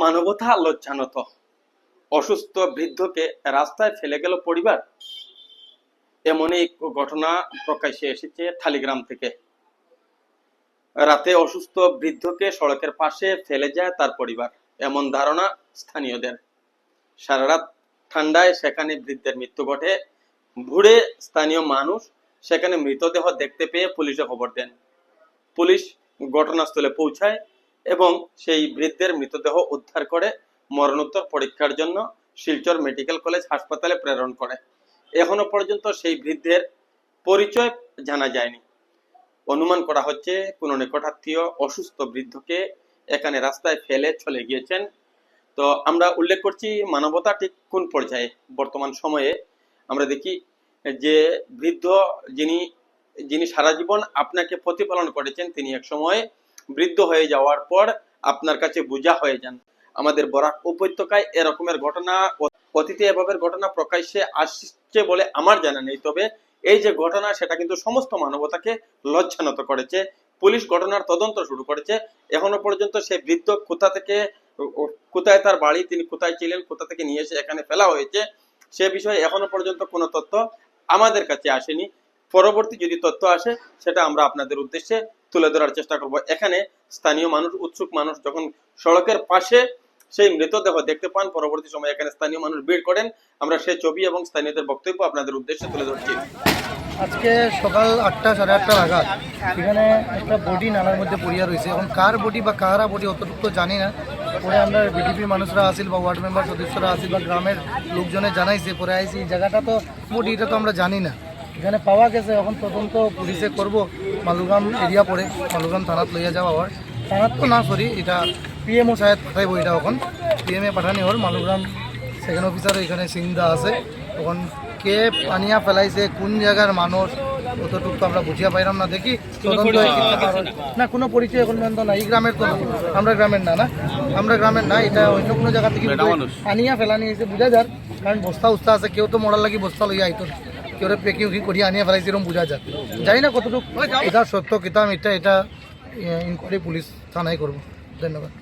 মানবতা লজ্জানত। অসুস্থ বৃদ্ধকে রাস্তায় ফেলে গেল পরিবার। এমনই ঘটনা প্রকাশ্যে এসেছে থালিগ্রাম থেকে। রাতে অসুস্থ বৃদ্ধকে সড়কের পাশে ফেলে যায় তার পরিবার। এমন ধারণা স্থানীয়দের। সারা রাত ঠান্ডায় সেখানে বৃদ্ধের মৃত্যু ঘটে। ভুড়ে স্থানীয় মানুষ সেখানে মৃতদেহ দেখতে পেয়ে পুলিশে খবর দেন। পুলিশ ঘটনাস্থলে পৌঁছায় এবং সেই বৃদ্ধের মৃতদেহ উদ্ধার করে মরণোত্তর পরীক্ষার জন্য শিলচর মেডিকেল কলেজ হাসপাতালে প্রেরণ করে। এখনও পর্যন্ত সেই বৃদ্ধের পরিচয় জানা যায়নি। অনুমান করা হচ্ছে কোনো নিকটাত্মীয় অসুস্থ বৃদ্ধকে এখানে রাস্তায় ফেলে চলে গিয়েছেন তো আমরা উল্লেখ করছি মানবতা ঠিক কোন পর্যায়ে? বর্তমান সময়ে আমরা দেখি যে বৃদ্ধ যিনি যিনি সারা জীবন আপনাকে প্রতিপালন করেছেন, তিনি এক সময় বৃদ্ধ হয়ে যাওয়ার পর আপনার কাছে বোঝা হয়ে যান। আমাদের বরাক উপত্যকায় এরকমের ঘটনা, অতীতে এভাবে ঘটনা প্রকাশ্যে আসছে বলে আমার জানা নেই। তবে এই যে ঘটনা, সেটা কিন্তু সমস্ত মানবতাকে লজ্জানত করেছে। পুলিশ ঘটনার তদন্ত শুরু করেছে। এখনও পর্যন্ত সেই বৃদ্ধ কোথা থেকে কোথায় তার বাড়ি, তিনি কোথায় ছিলেন, কোথা থেকে নিয়ে এসে এখানে ফেলা হয়েছে, সে বিষয়ে এখনও পর্যন্ত কোনো তথ্য আমাদের কাছে আসেনি। পরবর্তী যদি তথ্য আসে, সেটা আমরা আপনাদের উদ্দেশ্যে তুলে ধরার চেষ্টা করব। এখানে স্থানীয় মানুষ, উৎসুক মানুষ যখন সড়কের পাশে সেই মৃতদেহ দেখতে পান, পরবর্তী সময় এখানে স্থানীয় মানুষ ভিড় করেন, আমরা সেই ছবি এবং স্থানীয়দের বক্তব্য আপনাদের উদ্দেশ্যে তুলে ধরছি। আজকে সকাল আটটা, সাড়ে আটটা নাগাদ, এখানে একটা বডি নালার মধ্যে পড়িয়া রয়েছে। এখন কার বডি বা কারা বডি অতটুকু জানি না পরে আমরা বিডিপি মানুষরা আসিল বা ওয়ার্ড মেম্বার সদস্যরা আসিল বা গ্রামের লোকজনে জানাইছে, পরে আইসি এই জায়গাটা তো বডি এটা তো আমরা জানি না। এখানে পাওয়া গেছে, এখন তদন্ত পুলিশে করব মালুগ্রাম এরিয়া পড়ে মালুগ্রাম থানাত লইয়া যাওয়া হয়। থানাত তো না সরি এটা পিএমও সাহেব পাঠাইব এটা এখন। পিএমএ পাঠানি হল, মালুগ্রাম সেকেন্ড অফিসার এখানে সিংদা আছে। তখন কে পানিয়া ফেলাইছে, কোন জায়গার মানুষ অতটুকু তো আমরা বুঝিয়া পাইলাম না। দেখি তদন্ত। না। কোনো? পরিচয় এখন পর্যন্ত না এই গ্রামের তো আমরা গ্রামের না না? আমরা গ্রামের না এটা অন্য কোনো জায়গা থেকে। আনিয়া ফেলানি হয়েছে বুঝা যার কারণ বস্তা উস্তা আছে কেউ তো মরার লাগি বস্তা লইয়া আইতো। কেউ পেকিং উকিং করিয়া আনিয়া ফেলাইছে এরকম বুঝা যায় জানি না কতটুকু। এটা সত্য কিতাম এটা এটা ইনকোয়ারি পুলিশ থানায় করব। ধন্যবাদ।